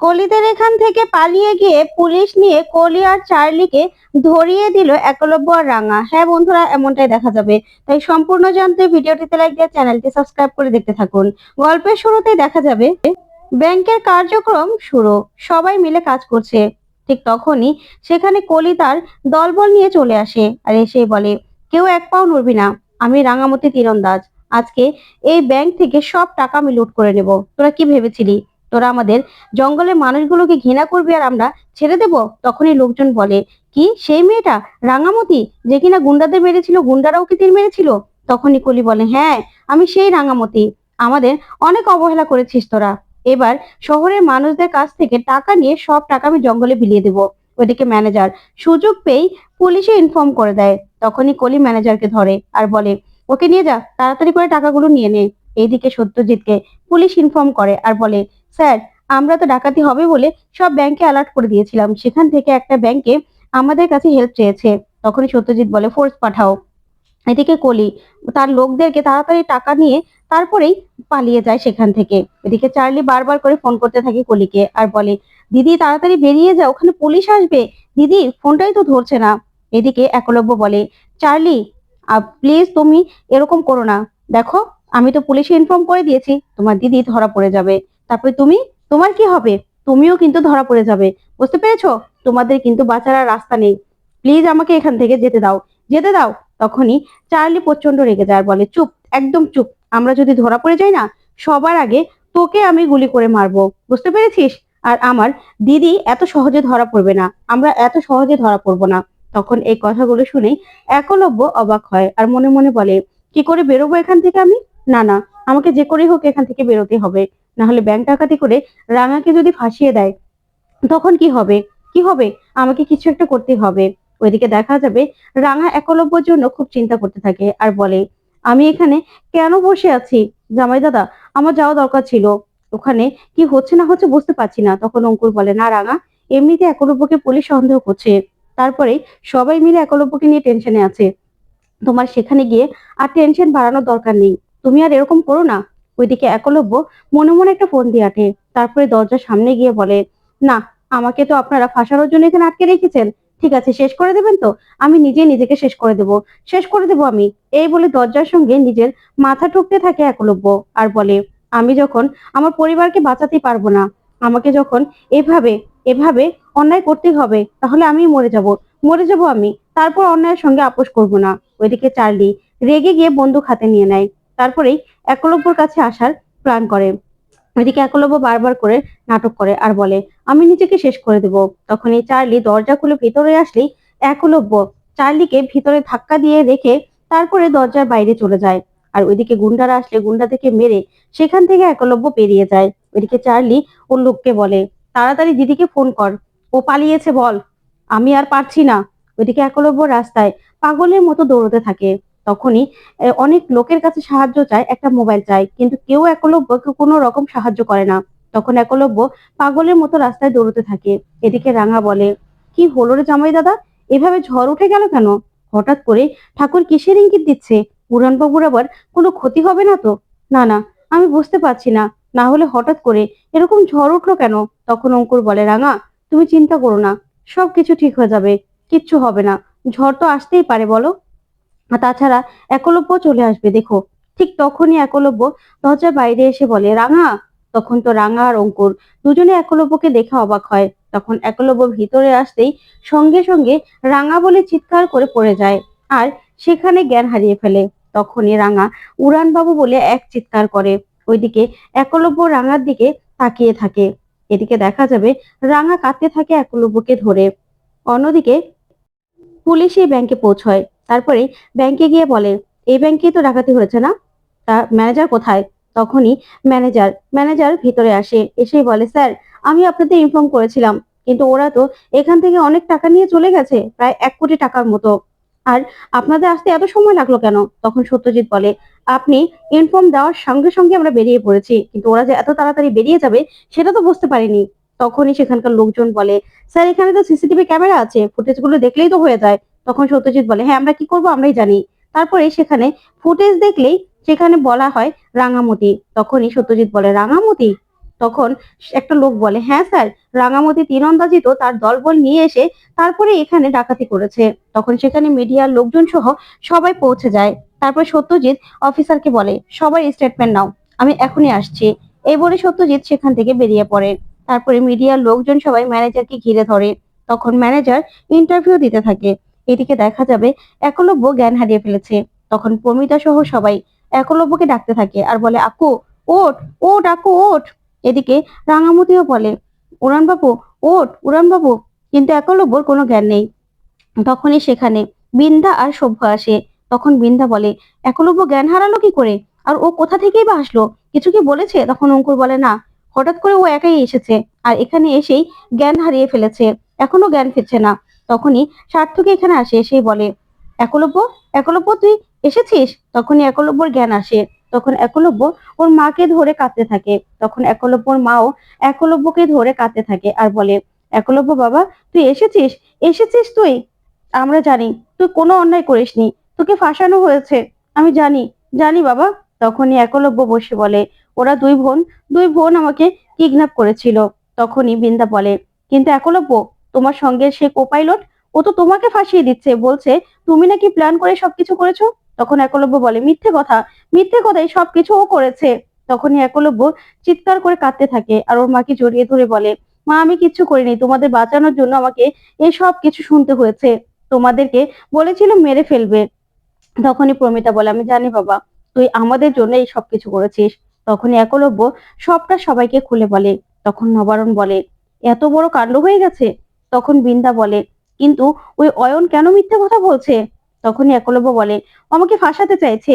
কলিদের এখান থেকে পালিয়ে গিয়ে পুলিশ নিয়ে কলি আর চার্লিকে ধরিয়ে দিল একলব্য আর রাঙা। হ্যাঁ বন্ধুরা, এমনটাই দেখা যাবে। তাই সম্পূর্ণ জানতে ভিডিওটিতে লাইক দিয়ে চ্যানেলটি সাবস্ক্রাইব করে দেখতে থাকুন। গল্পের শুরুতেই দেখা যাবে, ব্যাংকের কার্যক্রম শুরু। সবাই মিলে কাজ করছে। ঠিক তখনই সেখানে কলি তার দলবল নিয়ে চলে আসে আর এসেই বলে, কেউ এক পাও নড়বি না। আমি রাঙামতি তীরন্দাজ। আজকে এই ব্যাংক থেকে সব টাকা আমি লুট করে নেব। তোরা কি ভেবেছিলি? তোরা আমাদের জঙ্গলের মানুষগুলোকে ঘৃণা করবি আর আমরা ছেড়ে দেব? তখনই লোকজন বলে, কি? সেই মেয়েটা? রাঙামতি? যে কিনা গুন্ডাদের মেরেছিল, গুন্ডারাও কি তীর মেরেছিল? তখনই কলি বলে হ্যাঁ আমি সেই রাঙামতি। আমাদের অনেক অবহেলা করেছিস তোরা। এবার শহরের মানুষদের কাছ থেকে টাকা নিয়ে সব টাকা আমি জঙ্গলে বিলিয়ে দেব। ওইদিকে ম্যানেজার সুযোগ পেয়েই পুলিশে ইনফর্ম করে দেয়। তখনই কলি ম্যানেজারকে ধরে আর বলে, ওকে নিয়ে যা, তাড়াতাড়ি করে টাকাগুলো নিয়ে নে। এইদিকে সত্যজিৎকে পুলিশ ইনফর্ম করে আর বলে স্যার, আমরা তো ডাকাতি হবে বলে সব ব্যাংকে অ্যালার্ট করে দিয়েছিলাম। সেখান থেকে একটা ব্যাংকে আমাদের কাছে হেল্প চেয়েছে। তখনই সত্যজিৎ বলে ফোর্স পাঠাও। এদিকে কলি, তার লোকদেরকে তাড়াতাড়ি টাকা নিয়ে তারপরেই পালিয়ে যায় সেখান থেকে। এদিকে চার্লি বারবার করে ফোন করতে থাকে কলিকে আর বলে, দিদি, তাড়াতাড়ি বেরিয়ে যাও, ওখানে পুলিশ আসবে। দিদি ফোনটাই তো ধরছে না। এদিকে একলব্য বলে, চার্লি প্লিজ তুমি এরকম করো না। দেখো, আমি তো পুলিশে ইনফর্ম করে দিয়েছি। তোমার দিদি ধরা পড়ে যাবে। তারপরে তুমি, তোমার কি হবে? তুমিও কিন্তু ধরা পড়ে যাবে। বুঝতে পেরেছ? তোমাদের কিন্তু বাঁচার রাস্তা নেই। প্লিজ আমাকে এখান থেকে যেতে দাও। যেতে দাও, তখনই চার্লি প্রচণ্ড রেগে যায় বলে, চুপ, একদম চুপ। আমরা যদি ধরা পড়ে যাই না, সবার আগে তোকে আমি গুলি করে মারবো। বুঝতে পেরেছিস? আর আমার দিদি এত সহজে ধরা পড়বে না। আমরা এত সহজে ধরা পড়ব না। তখন এই কথাগুলো শুনেই একলব্য অবাক হয় আর মনে মনে বলে, কি করে বেরোবো এখান থেকে আমি? না না, আমাকে যে করেই হোক এখান থেকে বেরোতে হবে। না হলে ব্যাংক ডাকাতি করে রাঙাকে যদি ফাঁসিয়ে দেয়, তখন কি হবে? কি হবে? আমাকে কিছু একটা করতে হবে। ওইদিকে দেখা যাবে রাঙা একলব্যর জন্য খুব চিন্তা করতে থাকে আর বলে, আমি এখানে কেন বসে আছি? জামাই দাদা, আমার যাওয়া দরকার ছিল। ওখানে কি হচ্ছে না হচ্ছে বুঝতে পারছি না। তখন অঙ্কুর বলে, না রাঙা, এমনিতে একলব্যকে পুলিশ সন্দেহ করছে। তারপরে সবাই মিলে একলব্যকে নিয়ে টেনশনে আছে। তোমার সেখানে গিয়ে আর টেনশন বাড়ানোর দরকার নেই। তুমি আর এরকম করো না। ওইদিকে একলব্য মনে মনে একটা ফোন দিয়ে আটে। তারপরে দরজার সামনে গিয়ে বলে, না, আমাকে তো আপনারা ফাঁসানোর জন্য এখানে আটকে রেখেছেন। ঠিক আছে, শেষ করে দেবেন তো? আমি নিজে নিজেকে শেষ করে দেব। শেষ করে দেব আমি। এই বলে দরজার সঙ্গে নিজের মাথা ঠুকতে থাকে একলব্য আর বলে, আমি যখন আমার পরিবারকে বাঁচাতে পারব না, আমাকে যখন এভাবে এভাবে অন্যায় করতে হবে, তাহলে আমি মরে যাব। মরে যাব আমি। তারপর অন্যায়ের সঙ্গে আপোষ করব না। ওইদিকে চার্লি রেগে গিয়ে বন্দুক হাতে নিয়ে নেয়। তারপরেই একলব্যর কাছে আসার প্ল্যান করে। এদিকে একলব্য বারবার করে নাটক করে আর বলে, আমি নিজেকে শেষ করে দেব। তখন এই চার্লি দরজা খুলে ভিতরে আসলেই একলব্য চার্লিকে ভিতরে ধাক্কা দিয়ে রেখে তারপরে দরজার বাইরে চলে যায়। আর ওইদিকে গুন্ডারা আসলে গুন্ডাদেরকে মেরে সেখান থেকে একলব্য পেরিয়ে যায়। ওইদিকে চার্লি ওর লোককে বলে, তাড়াতাড়ি দিদিকে ফোন কর। ও পালিয়েছে বল। আমি আর পারছি না। ওইদিকে একলব্য রাস্তায় পাগলের মতো দৌড়তে থাকে। তখনই অনেক লোকের কাছে সাহায্য চায়, একটা মোবাইল চায়, কিন্তু কেউ একলব্যকে কোনো রকম সাহায্য করে না। তখন একলব্য পাগলের মতো রাস্তায় দৌড়তে থাকে, এদিকে রাঙা বলে, কি হলো রে জামাই দাদা? এভাবে ঝড় উঠে গেল কেন? হঠাৎ করে ঠাকুর কিসের ইঙ্গিত দিচ্ছে? পুরাণবাবুর আবার কোনো ক্ষতি হবে না তো? না না, আমি বুঝতে পারছি না না হলে হঠাৎ করে এরকম ঝড় উঠল কেন? তখন অঙ্কুর বলে, রাঙা, তুমি চিন্তা করো না, সবকিছু ঠিক হয়ে যাবে, কিচ্ছু হবে না, ঝড় তো আসতেই পারে, বলো। তাছাড়া একলব্য চলে আসবে, দেখো। ঠিক তখনই একলব্য দরজার বাইরে এসে বলে, রাঙা! তখন তো রাঙা আর অঙ্কুর দুজনে একলব্যকে দেখে অবাক হয়। তখন একলব্য ভিতরে আসতেই সঙ্গে সঙ্গে রাঙা বলে চিৎকার করে পড়ে যায় আর সেখানে জ্ঞান হারিয়ে ফেলে। তখনই রাঙা উড়ান বাবু বলে এক চিৎকার করে। ওইদিকে একলব্য রাঙার দিকে তাকিয়ে থাকে। এদিকে দেখা যাবে রাঙা কাঁদতে থাকে একলব্যকে ধরে। অন্যদিকে পুলিশ এই ব্যাংকে পৌঁছয়। তারপরে ব্যাংকে গিয়ে বলে, এই ব্যাংকেই তো ডাকাতি হয়েছে না? তা ম্যানেজার কোথায়? তখনই ম্যানেজার ম্যানেজার ভিতরে আসে, এসেই বলে, স্যার, আমি আপনাদের ইনফর্ম করেছিলাম, কিন্তু ওরা তো এখান থেকে অনেক টাকা নিয়ে চলে গেছে, প্রায় এক কোটি টাকার মতো। আর আপনাদের আসতে এত সময় লাগল কেন? তখন সত্যজিৎ বলে, আপনি ইনফর্ম দেওয়ার সঙ্গে সঙ্গে আমরা বেরিয়ে পড়েছি, কিন্তু ওরা যে এত তাড়াতাড়ি বেরিয়ে যাবে, সেটা তো বুঝতে পারিনি। তখনই সেখানকার লোকজন বলে, স্যার, এখানে তো সিসিটিভি ক্যামেরা আছে ফুটেজগুলো দেখলেই তো হয়ে যায় তখন সত্যজিৎ বলে হ্যাঁ আমরা কি করব? আমরাই জানি। তারপরে সেখানে ফুটেজ দেখলেই সেখানে বলা হয় রাঙামতি, তখনই সত্যজিৎ বলে, রাঙামতি? তখন একটা লোক বলে হ্যাঁ স্যার, রাঙামতি তীরন্দাজি তার দলবল নিয়ে এসে তারপরে এখানে ডাকাতি করেছে। তখন সেখানে মিডিয়ার লোকজন সহ সবাই পৌঁছে যায়। তারপর সত্যজিৎ অফিসারকে বলে, সবাই স্টেটমেন্ট নাও, আমি এখনই আসছি। এই বলে সত্যজিৎ সেখান থেকে বেরিয়ে পড়ে। তারপরে মিডিয়ার লোকজন সবাই ম্যানেজারকে ঘিরে ধরে। তখন ম্যানেজার ইন্টারভিউ দিতে থাকে। এদিকে দেখা যাবে একলব্য জ্ঞান হারিয়ে ফেলেছে। তখন প্রমিতা সহ সবাই একলব্যকে ডাকতে থাকে আর বলে আকু ওট ওট আকু ওট এদিকে রাঙামতিও বলে উড়ান বাবু ওট উড়ান বাবু কিন্তু একলব্যর কোনো জ্ঞান নেই। তখনই সেখানে বিন্দা আর সভ্য আসে। তখন বিন্দা বলে, একলব্য জ্ঞান হারালো কি করে? আর ও কোথা থেকেই বা আসলো? কিছু কি বলেছে? তখন অঙ্কুর বলে, না, হঠাৎ করে ও একাই এসেছে। আর এখানে এসেই জ্ঞান হারিয়ে ফেলেছে। এখনও জ্ঞান ফিরছে না। তখনই সার্থকে এখানে আসে এসেই বলে, একলব্য একলব্য, তুই এসেছিস? তখনই একলব্যর জ্ঞান আসে, তখন একলব্য ওর মাকে ধরে কাঁদতে থাকে, তখন একলব্যর মাও একলব্যকে ধরে কাঁদতে থাকে আর বলে, একলব্য বাবা, তুই এসেছিস? এসেছিস তুই? আমরা জানি, তুই কোনো অন্যায় করিসনি, তোকে ফাঁসানো হয়েছে, আমি জানি জানি বাবা। তখনই একলব্য বসে বলে, ওরা দুই বোন দুই বোন আমাকে কিডন্যাপ করেছিল। তখনই বিন্দা বলে, কিন্তু একলব্য তোমার সঙ্গে সে কোপাইলট ও তো তোমাকে ফাঁসিয়ে দিচ্ছে, বলছে, তুমি নাকি প্ল্যান করে সবকিছু করেছ? তখন একলব্য বলে, মিথ্যে কথা, মিথ্যে কথাই সবকিছু ও করেছে। তখনই একলব্য চিৎকার করে কাঁদতে থাকে, আর ওর মাকে জড়িয়ে ধরে বলে, মা, আমি কিচ্ছু করিনি, তোমাদের বাঁচানোর জন্য আমাকে এই সব কিছু শুনতে হয়েছে। তোমাদেরকে বলেছিল মেরে ফেলবে। তখনই প্রমিতা বলে, আমি জানি বাবা, তুই আমাদের জন্য এই সব কিছু করেছিস। তখনই একলব্য সবটা সবাইকে খুলে বলে। তখন নবারণ বলে, এত বড় কাণ্ড হয়ে গেছে? তখন বৃন্দা বলে, কিন্তু ওই অয়ন কেন মিথ্যে কথা বলছে? তখনই একলব্য বলে আমাকে ফাঁসাতে চাইছে।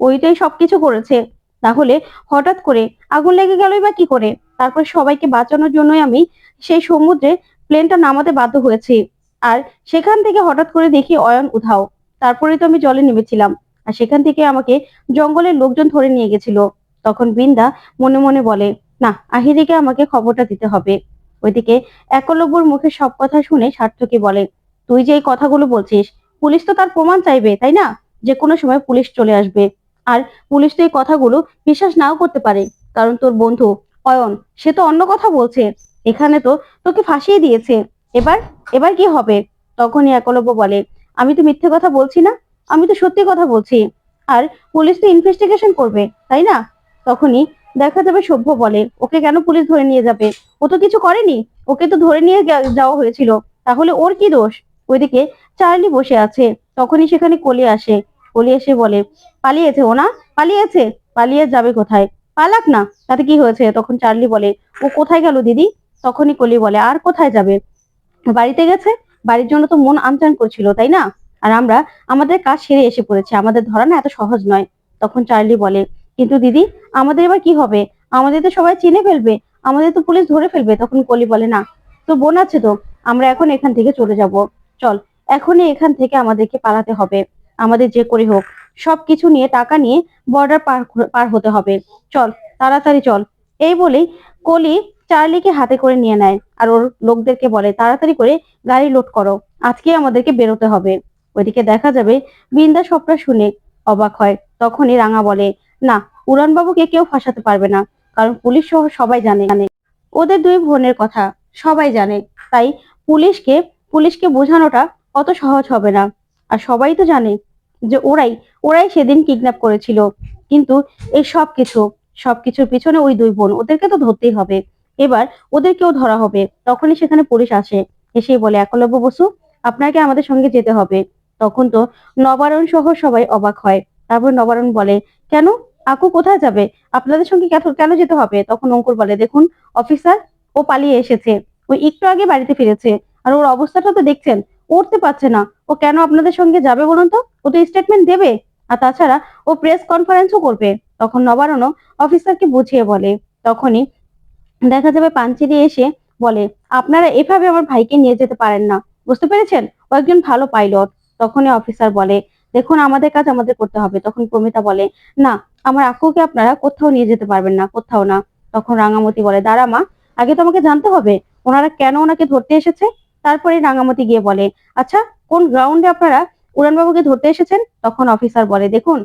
ওইটাই সবকিছু করেছে। তাহলে হঠাৎ করে আগুন লেগে গেলই বা কি করে? তারপর সবাইকে বাঁচানোর জন্যই আমি সেই সমুদ্রে প্লেনটা নামাতে বাধ্য হয়েছি। আর সেখান থেকে হঠাৎ করে দেখি অয়ন উধাও। তারপরে তো আমি জলে নেমেছিলাম। আর সেখান থেকে আমাকে জঙ্গলের লোকজন ধরে নিয়ে গেছিল। তখন বৃন্দা মনে মনে বলে, না, আহিরিকে আমাকে খবরটা দিতে হবে। ওইদিকে একলব্যর মুখে সব কথা শুনে সার্থকী বলে, তুই যে এই কথাগুলো বলছিস, পুলিশ তো তার প্রমাণ চাইবে, তাই না? যে কোনো সময় পুলিশ চলে আসবে। আর পুলিশ তো এই কথাগুলো বিশ্বাস নাও করতে পারে। কারণ তোর বন্ধু অয়ন, সে তো অন্য কথা বলছে। এখানে তো তোকে ফাঁসিয়ে দিয়েছে। এবার এবার কি হবে? তখনই একলব্য বলে, আমি তো মিথ্যে কথা বলছি না। আমি তো সত্যি কথা বলছি। আর পুলিশ তো ইনভেস্টিগেশন করবে, তাই না? তখনই দেখা যাবে সভ্য বলে। ওকে কেন পুলিশ ধরে নিয়ে যাবে? ও তো কিছু করেনি। ওকে তো ধরে নিয়ে যাওয়া হয়েছিল। তাহলে ওর কি দোষ? ওইদিকে চার্লি বসে আছে। তখনই সেখানে কলি আসে। কলি এসে বলে, পালিয়েছে ও না? পালিয়েছে? পালিয়ে যাবে কোথায়? পালাক না। তাতে কি হয়েছে? তখন চার্লি বলে, ও কোথায় গেল দিদি? তখনই কলি বলে, আর কোথায় যাবে? বাড়িতে গেছে? বাড়ির জন্য তো মন আনচান করছিল, তাই না? আর আমরা, আমাদের কাজ সেরে এসে পড়েছে। আমাদের ধরা না এত সহজ নয়। তখন চার্লি বলে কিন্তু দিদি, আমাদের এবার কি হবে? আমাদের তো সবাই চিনে ফেলবে, আমাদের তো পুলিশ ধরে ফেলবে, তখন কলি বলে না। তো বোন আছে তো, আমরা এখন এখান থেকে চলে যাব। চল, এখনই এখান থেকে আমাদেরকে পালাতে হবে। আমাদের যে করে হোক, সবকিছু নিয়ে, টাকা নিয়ে বর্ডার পার পার হতে হবে। চল, তাড়াতাড়ি চল। এই বলেই কলি চার্লিকে হাতে করে নিয়ে নেয়, আর ওর লোকদেরকে বলে, তাড়াতাড়ি করে গাড়ি লোড করো আজকে আমাদেরকে বেরোতে হবে। ওইদিকে দেখা যাবে, বিন্দা সবটা শুনে অবাক হয়। তখনই রাঙা বলে, না উড়ানবাবুকে কেউ ফাঁসাতে পারবে না, কারণ পুলিশ সহ সবাই জানে। ওদের দুই বোনের কথা সবাই জানে, তাই পুলিশকে পুলিশকে বোঝানোটা অত সহজ হবে না। আর সবাই তো জানে যে ওরাই ওরাই সেদিন কিডন্যাপ করেছিল। কিন্তু এই সব কিছু সবকিছুর পিছনে ওই দুই বোন, ওদেরকে তো ধরতেই হবে। এবার ওদেরকেও ধরা হবে। তখনই সেখানে পুলিশ আসে, এসেই বলে, একলব্য বসু, আপনাকে আমাদের সঙ্গে যেতে হবে। তখন তো নবারণ সহ সবাই অবাক হয়। তারপর নবারণ বলে, কেন? আকু কোথায় যাবে? আপনাদের সঙ্গে কেন- যেতে হবে? তখন অঙ্কুর বলে, দেখুন অফিসার ও পালিয়ে এসেছে। ও একটু আগে বাড়িতে ফিরেছে। আর ওর অবস্থাটা তো দেখছেন। উঠতে পারছে না। ও কেন আপনাদের সঙ্গে যাবে বলুন তো? ও তো স্টেটমেন্ট দেবে। আর তাছাড়া ও প্রেস কনফারেন্সও করবে। তখন নবারণও অফিসারকে বুঝিয়ে বলে। তখনই দেখা যাবে পাঞ্চেরি এসে বলে, আপনারা এভাবে আমার ভাইকে নিয়ে যেতে পারেন না। বুঝতে পেরেছেন? ও একজন ভালো পাইলট তখনই অফিসার বলে, দেখুন, আমাদের কাজ আমাদের করতে হবে। তখন প্রমিতা বলে, না আমার আকুকে আপনারা কোথাও নিয়ে যেতে পারবেন না, কোথাও না। তখন রাঙামতি বলে, দাঁড়া মা, আগে তো আমাকে জানতে হবে, ওনারা কেন ওনাকে ধরতে এসেছে? তারপরে রাঙামতি গিয়ে বলে আচ্ছা কোন গ্রাউন্ডে আপনারা উড়ানবাবুকে ধরতে এসেছেন? তখন অফিসার বলে, দেখুন,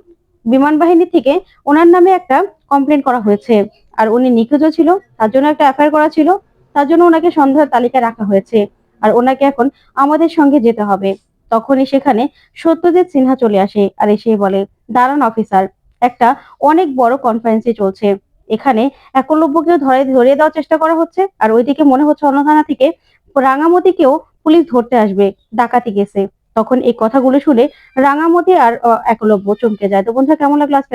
বিমান বাহিনী থেকে ওনার নামে একটা কমপ্লেন করা হয়েছে, আর উনি নিখোঁজও ছিল, তার জন্য একটা এফআইআর করা ছিল, তার জন্য ওনাকে সন্দেহের তালিকায় রাখা হয়েছে, আর ওনাকে এখন আমাদের সঙ্গে যেতে হবে। তখনই সেখানে সত্যজিৎ সিনহা চলে আসে, আর এসে বলে, দাঁড়ান অফিসার একটা অনেক বড় কনফারেন্সে চলছে। এখানে একলব্যকেও ধরে ধরিয়ে দেওয়ার চেষ্টা করা হচ্ছে। আর ওইদিকে মনে হচ্ছে অন্য থানা থেকে রাঙামতিকেও পুলিশ ধরতে আসবে, ডাকাতি গেছে তখন এই কথাগুলো শুনে রাঙামতি আর একলব্য চমকে যায়। তো বন্ধুরা, কেমন লাগল আজকে